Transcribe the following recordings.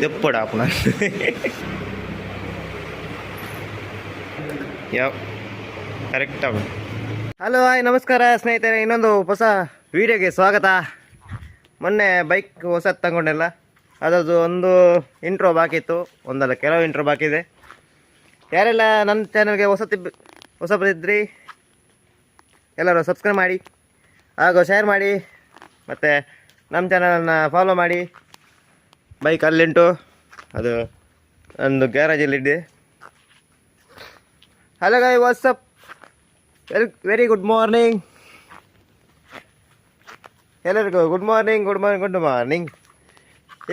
ದಪ್ಪಡ ಆಪುನ ಯಾವ ಕರೆಕ್ಟ್ ಆಗ ಹಲೋ ಹಾಯ್ ನಮಸ್ಕಾರ ಸ್ನೇಹಿತರೆ. ಇನ್ನೊಂದು ಹೊಸ ವಿಡಿಯೋಗೆ ಸ್ವಾಗತ. ಮೊನ್ನೆ ಬೈಕ್ ಹೊಸದು ತಗೊಂಡೆಲ್ಲ. ಅದರದ್ದು ಒಂದು ಇಂಟ್ರೋ ಬಾಕಿ ಇತ್ತು. ಒಂದಲ್ಲ ಕೆಲವು ಇಂಟ್ರೋ ಬಾಕಿ ಇದೆ. ಯಾರೆಲ್ಲ ನನ್ನ ಚಾನಲ್ಗೆ ಹೊಸತಿ ಹೊಸ ಬಂದಿದ್ರಿ ಎಲ್ಲರೂ ಸಬ್ಸ್ಕ್ರೈಬ್ ಮಾಡಿ, ಹಾಗೂ ಶೇರ್ ಮಾಡಿ, ಮತ್ತು ನಮ್ಮ ಚಾನಲನ್ನು ಫಾಲೋ ಮಾಡಿ. ಬೈಕ್ ಅಲ್ಲಿಂಟು. ಅದು ನಂದು ಗ್ಯಾರೇಜಲ್ಲಿದ್ದೆ hello guy what's up well very good morning ಎಲ್ಲರಿಗೂ good morning good morning good morning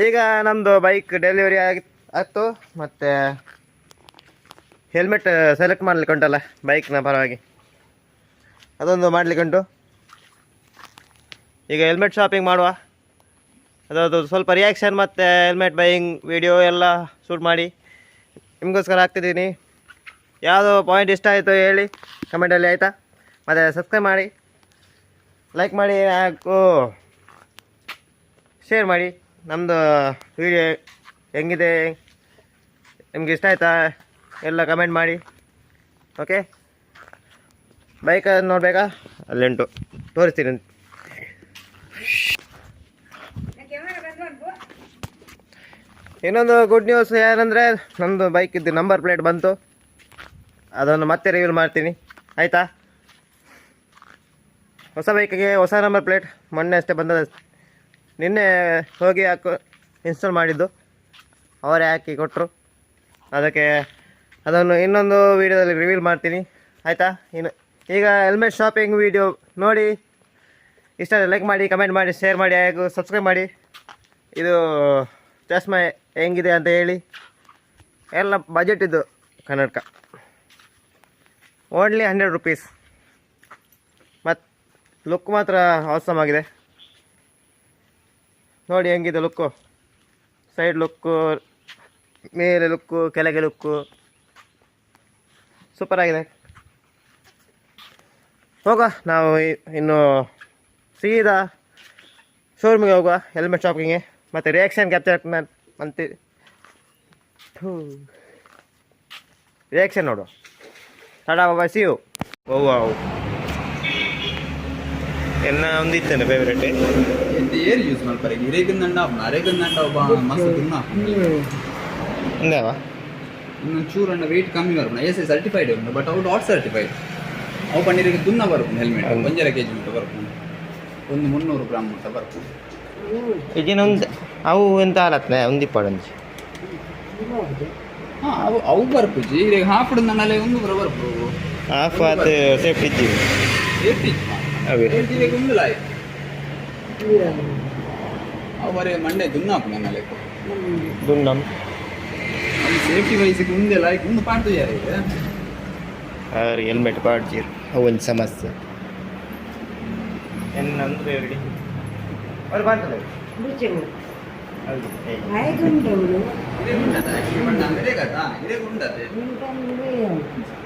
ಈಗ ನಮ್ಮದು ಬೈಕ್ ಡೆಲಿವರಿ ಆಗಿ, ಆಯಿತು. ಮತ್ತು ಹೆಲ್ಮೆಟ್ ಸೆಲೆಕ್ಟ್ ಮಾಡ್ಲಿಕ್ಕೆ ಉಂಟಲ್ಲ ಬೈಕ್ನ ಪರವಾಗಿ. ಅದೊಂದು ಮಾಡಲಿಕ್ಕುಂಟು ಈಗ ಹೆಲ್ಮೆಟ್ ಶಾಪಿಂಗ್ ಮಾಡುವ. ಅದರದ್ದು ಸ್ವಲ್ಪ ರಿಯಾಕ್ಷನ್ ಮತ್ತು ಹೆಲ್ಮೆಟ್ ಬೈಯಿಂಗ್ ವಿಡಿಯೋ ಎಲ್ಲ ಶೂಟ್ ಮಾಡಿ. ನಿಮಗೋಸ್ಕರ ಹಾಕ್ತಿದ್ದೀನಿ. ಯಾವುದು ಪಾಯಿಂಟ್ ಇಷ್ಟ ಆಯಿತು ಹೇಳಿ ಕಮೆಂಟಲ್ಲಿ ಆಯಿತಾ? ಮತ್ತು ಸಬ್ಸ್ಕ್ರೈಬ್ ಮಾಡಿ ಲೈಕ್ ಮಾಡಿ ಹಾಗೂ ಶೇರ್ ಮಾಡಿ. ನಮ್ಮದು ವಿಡಿಯೋ ಹೆಂಗಿದೆ? ನಿಮ್ಗೆ ಇಷ್ಟ ಆಯಿತಾ? ಎಲ್ಲ ಕಮೆಂಟ್ ಮಾಡಿ. Okay bike ನೋಡ್ಬೇಕಾ? ಅಲ್ಲುಂಟು ತೋರಿಸ್ತೀನಿ. ಇನ್ನೊಂದು ಗುಡ್ ನ್ಯೂಸ್ ಏನಂದರೆ ನಮ್ಮದು ಬೈಕ್ ಇದ್ದು ನಂಬರ್ ಪ್ಲೇಟ್ ಬಂತು. ಅದನ್ನು ಮತ್ತೆ ರಿವೀಲ್ ಮಾಡ್ತೀನಿ. ಆಯಿತಾ? ಹೊಸ ಬೈಕಿಗೆ ಹೊಸ ನಂಬರ್ ಪ್ಲೇಟ್ ಮೊನ್ನೆ ಅಷ್ಟೇ ಬಂದದ. ನಿನ್ನೆ ಹೋಗಿ ಹಾಕು ಇನ್ಸ್ಟಾಲ್ ಮಾಡಿದ್ದು. ಅವರೇ ಹಾಕಿ ಕೊಟ್ಟರು ಅದಕ್ಕೆ ಅದನ್ನು ಇನ್ನೊಂದು ವೀಡಿಯೋದಲ್ಲಿ ರಿವೀಲ್ ಮಾಡ್ತೀನಿ. ಆಯಿತಾ? ಇನ್ನು ಈಗ ಹೆಲ್ಮೆಟ್ ಶಾಪಿಂಗ್ ವಿಡಿಯೋ ನೋಡಿ. ಇಷ್ಟ ಲೈಕ್ ಮಾಡಿ ಕಮೆಂಟ್ ಮಾಡಿ ಶೇರ್ ಮಾಡಿ, ಹಾಗೂ ಸಬ್ಸ್ಕ್ರೈಬ್ ಮಾಡಿ. ಇದು ಚಸ್ಮಾ ಹೆಂಗಿದೆ ಅಂತ ಹೇಳಿ. ಎಲ್ಲ ಬಜೆಟ್ ಇದು ಕನ್ನಡಕ. ಓನ್ಲಿ ಹಂಡ್ರೆಡ್ ರುಪೀಸ್ ಮತ್ತು ಲುಕ್ ಮಾತ್ರ ಅವಸಮ್ ಆಗಿದೆ. ನೋಡಿ ಹೆಂಗಿದೆ ಲುಕ್ಕು ಸೈಡ್ ಲುಕ್ಕು ಮೇಲೆ ಲುಕ್ಕು ಕೆಳಗೆ ಲುಕ್ಕು ಸೂಪರ್ ಆಗಿದೆ. ಹೋಗುವ ನಾವು ಇನ್ನು ಸೀದಾ ಶೋರೂಮಿಗೆ ಹೋಗುವ ಹೆಲ್ಮೆಟ್ ಶಾಪಿಂಗ್ಗೆ ಮತ್ತು ರಿಯಾಕ್ಷನ್ ಕ್ಯಾಪ್ಚರ್ ಅಂತ ರಿಯಾಕ್ಷನ್ ನೋಡು. ತಡ ಬಾಬಾ ಸಿ ಯು ಓ ಎನ್ನ ಒಂದಿತ್ತೇನೆ ಫೇವ್ರೇಟ್ ಇದು ಏನು ಯೂಸ್ ಮಾಡ್ತಾರೆ? ಇರೇಗಂದಂಡ ಅರೇಗಂದಂಡ ಒಬ್ಬ ಮಸ್ತ್ ತಿನ್ನ. ಇಂದವ ಇನ್ನೊಂದು ಚೂರು ಅಣ್ಣ ವೆಯ್ಟ್ ಕಮ್ಮಿ ಬರೋಣ. ಎಸ್ ಸರ್ಟಿಫೈಡ್ ಉಂಟು ಬಟ್ ಅವು ನಾಟ್ ಸರ್ಟಿಫೈಡ್ ಅವು ಪನ್ನೀರಿಗೆ ದುನ್ನ ಬರ್ಪುನ ಹೆಲ್ಮೆಟ್ ಹೌದು. ಒಂಜರ ಕೆ ಜಿ ಉಂಟು ಬರ್ಪುನ ಒಂದು ಮುನ್ನೂರು ಗ್ರಾಮ್ ಉಂಟ ಬರ್ಪುನ ಈಜಿನ ಒಂದು ಅವು ಎಂತ ಆಲತ್ನೆ ಒಂದಿಪ್ಪಾಡು ಒಂಜಿ ಹಾಂ ಅವು ಅವು ಬರ್ಪುಜಿ ಈಗ ಹಾಫ್ ನನ್ನಲ್ಲೇ ಒಂದು ಬರ ಬರ್ಪು ಹಾಫ್ ಆತ್ ಸೇಫ್ಟಿ ಇದ್ದೀವಿ ಸೇಫ್ಟಿ ಅವೇ ಸೇಫ್ಟಿ ಒಂದು ಲಾಯ್ ಅವರೇ ಮಂಡೆ ದುನ್ನ ಹಾಕು ನನ್ನಲ್ಲೇ ದುನ್ನಂ ಸೇಫ್ಟಿ ವಯಸ್ಸಿಗೆ ಮುಂದೆ ಲಾಯ್ಕ್ ಒಂದು ಪಾಡ್ತು ಯಾರು ಅವ್ರು ಹೆಲ್ಮೆಟ್ ಪಾಡ್ಜೀರ್ ಅವೊಂದು ಒಂದು ಸಮಸ್ಯೆ. ಅವ್ರು ಬರ್ತದೆ ಇದೇ ಗುಂಡದೆ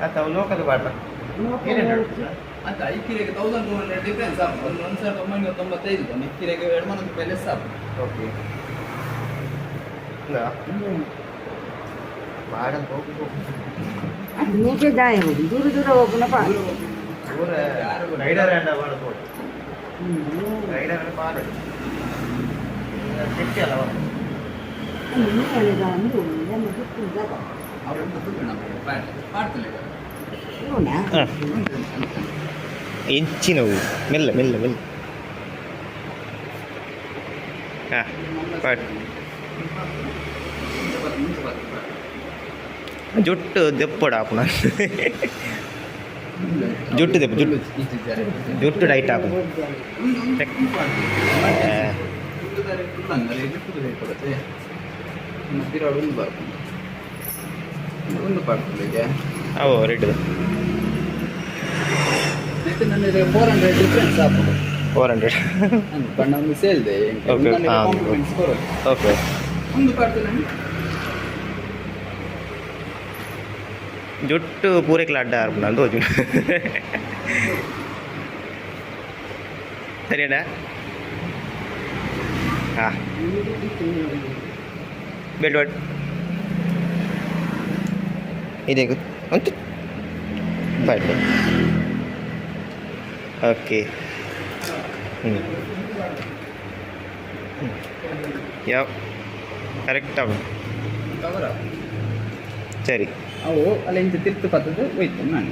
ಅಥವಾ ಬಾಟ ಅಂತ ಐಕಿರೆಗೆ thousand two hundred difference of ಒಂದು ಒಂದು ಸಾವಿರದ ಒಂಬೈನೂರ ತೊಂಬತ್ತೈದು ಮಿಕ್ಕಿರೆಗೆ ಎರಡು ಮನದ ರೂಪಾಯಿ ಲೆಸ್ ಓಕೆ ಮಾಡಂತ ಹೋಗಿ ನೀಚೆ ದಾಯ ಹೋಗಿ ದೂರ ದೂರ ಹೋಗುನ ಪಾ ದೂರ ರೈಡರ್ ಅಂಡ ಮಾಡ್ಬೋದು ರೈಡರ್ ಮಾಡೋದು ಸಿಕ್ಕಿ ಅಲ್ಲ ಅವ್ರು ದುಡ್ಡು ನಮಗೆ ಪ್ಯಾಟ್ ಪಾಡ್ತಿಲ್ಲ ಇಂಚಿನವು ಮೆಲ್ಲ ಮೆಲ್ಲ ಮೆಲ್ಲ ಹಾಂ ಡೈಟ್ ಆಪು ಒಂದು ಬರ್ಕೊಂಡು ಒಂದು ಪಾಡ್ತಿಲ್ಲ ಈಗ ಅವು ರೆಡ್ ನೆಕ್ಸ್ಟ್ ನನಗೆ four hundred difference of four hundred ಬಣ್ಣ ಒಂದು ಸೇಲ್ದೆ Okay, ಹಾ. ಕಾಂಪ್ಲಿಮೆಂಟ್ಸ್ ಬರೋದು. ಓಕೆ ಒಂದು ಪಾಡ್ತಿಲ್ಲ ಜುಟ್ಟು ಪೂರೈಕ್ಲ ಅಡ್ಡ ಆರ್ಪುನ ಅಂತ ಹೋಜು ಸರಿಯಣ್ಣ ಹಾಂ ಬೆಡ್ ಬೆಡ್ ಇದೆ ಒಂದು ಬೈಟ್ ಓಕೆ ಹ್ಞೂ ಯಾವ ಕರೆಕ್ಟ್ ಅವ ಕವರ ಸರಿ ಅವು ಅಲ್ಲಿಂದ ತಿರ್ತು ಪತ್ತದು ಹೋಯ್ತು ನಾನು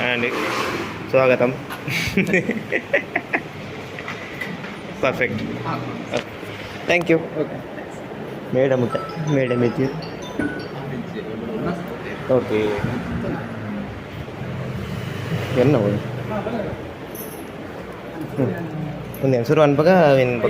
and ಸ್ವಾಗತಂ. Perfect thank you okay madam ಊಟ ಮೇಡಮ್ ಇದ್ದೀವಿ ಓಕೆ ಎನ್ನ ಒಂದು ಒಂದು ಹೆಸರು ಅನ್ಪಾಗ ವಿನ್